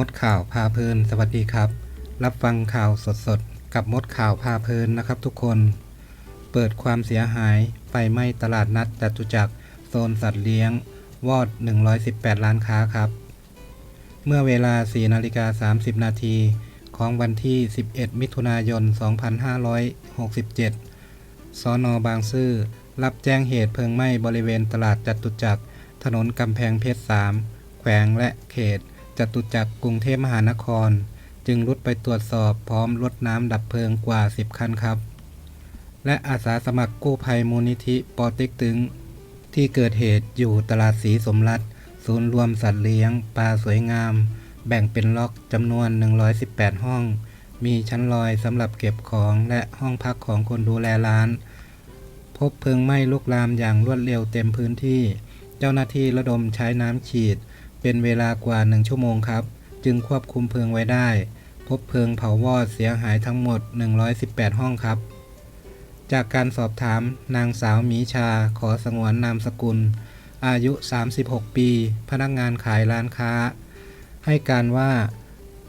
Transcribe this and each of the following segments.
มดข่าวพาเพลิน สวัสดีครับ รับฟังข่าวสดๆ กับมดข่าวพาเพลินนะครับทุกคน เปิดความเสียหายไฟไหม้ตลาดนัดจตุจักรโซนสัตว์เลี้ยง วอด 118 ล้านค้าครับ เมื่อเวลา 4 นาฬิกา 30 นาทีของวันที่ 11 มิถุนายน 2567 สอนอบางซื่อ รับแจ้งเหตุเพลิงไหม้บริเวณตลาดจตุจักร ถนนกำแพงเพชร 3 แขวงและเขต จตุจักรกรุงเทพมหานคร จึงรุดไปตรวจสอบพร้อมรถน้ำดับเพลิงกว่า 10 คันครับ และอาสาสมัครกู้ภัยมูลนิธิปอเต็กตึง ที่เกิดเหตุอยู่ตลาดสีสมรัฐ ศูนย์รวมสัตว์เลี้ยงปลาสวยงาม แบ่งเป็นล็อกจำนวน 118 ห้อง มีชั้นลอยสำหรับเก็บของและห้องพักของคนดูแลร้าน พบเพลิงไหม้ลุกลามอย่างรวดเร็วเต็มพื้นที่ เจ้าหน้าที่ระดมใช้น้ำฉีด เป็นเวลากว่า1ชั่วโมงครับ จึงควบคุมเพลิงไว้ได้ พบเพลิงเผาวอดเสียหายทั้งหมด 118 ห้องครับ จากการสอบถามนางสาวมีชาขอสงวนนามสกุล อายุ 36 ปี พนักงานขายร้านค้า ให้การว่า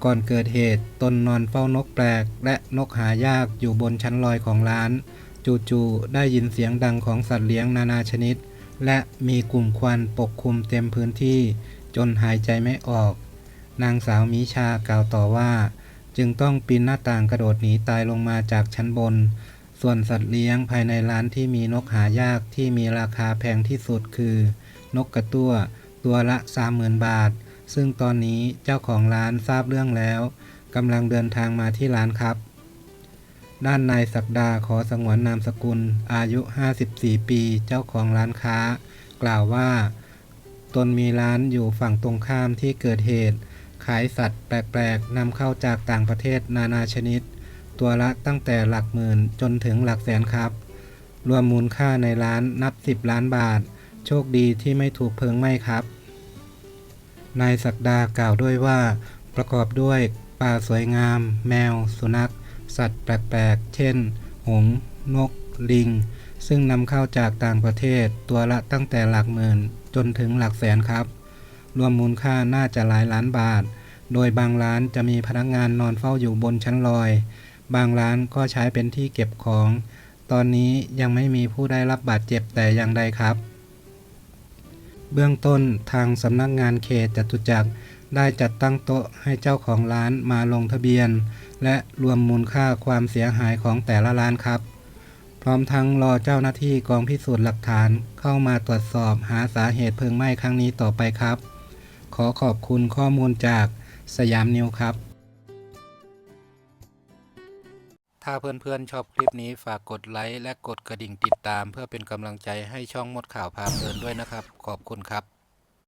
ก่อนเกิดเหตุตนนอนเฝ้านกแปลก และนกหายากอยู่บนชั้นลอยของร้าน จู่ๆได้ยินเสียงดังของสัตว์เลี้ยงนานาชนิด และมีกลุ่มควันปกคลุมเต็มพื้นที่ จนหายใจไม่ออก นางสาวมิชากล่าวต่อว่า จึงต้องปีนหน้าต่างกระโดดหนีตายลงมาจากชั้นบน ส่วนสัตว์เลี้ยงภายในร้านที่มีนกหายากที่มีราคาแพงที่สุดคือ นกกระตั้ว ตัวละ30,000บาท ซึ่งตอนนี้เจ้าของร้านทราบเรื่องแล้วกำลังเดินทางมาที่ร้านครับ ด้านนายศักดาขอสงวนนามสกุล อายุ 54 ปี เจ้าของร้านค้า กล่าวว่า ตนมีร้านอยู่ฝั่งตรงข้ามที่เกิดเหตุ ขายสัตว์แปลกๆนำเข้าจากต่างประเทศนานาชนิด ตัวละตั้งแต่หลักหมื่นจนถึงหลักแสนครับ รวมมูลค่าในร้านนับ 10 ล้านบาท โชคดีที่ไม่ถูกเพลิงไหม้ครับ นายศักดากล่าวด้วยว่า ประกอบด้วยป่าสวยงาม แมว สุนัข สัตว์แปลกๆ เช่น หงส์นก ลิง ซึ่งนำเข้าจากต่างประเทศตัวละตั้งแต่หลักหมื่นจนถึงหลักแสนครับ รวมมูลค่าน่าจะหลายล้านบาท โดยบางร้านจะมีพนักงานนอนเฝ้าอยู่บนชั้นลอย บางร้านก็ใช้เป็นที่เก็บของ ตอนนี้ยังไม่มีผู้ได้รับบาดเจ็บแต่อย่างใดครับ เบื้องต้นทางสำนักงานเขตจตุจักรได้จัดตั้งโต๊ะให้เจ้าของร้านมาลงทะเบียน และรวมมูลค่าความเสียหายของแต่ละร้านครับ พร้อมทั้งรอเจ้าหน้าที่กองพิสูจน์หลักฐานเข้ามาตรวจสอบหาสาเหตุเพลิงไหม้ครั้งนี้ต่อไปครับ ขอขอบคุณข้อมูลจากสยามนิวครับ ถ้าเพื่อนๆชอบคลิปนี้ฝากกดไลค์และกดกระดิ่งติดตาม เพื่อเป็นกำลังใจให้ช่องมดข่าวพาเพลินด้วยนะครับ ขอบคุณครับ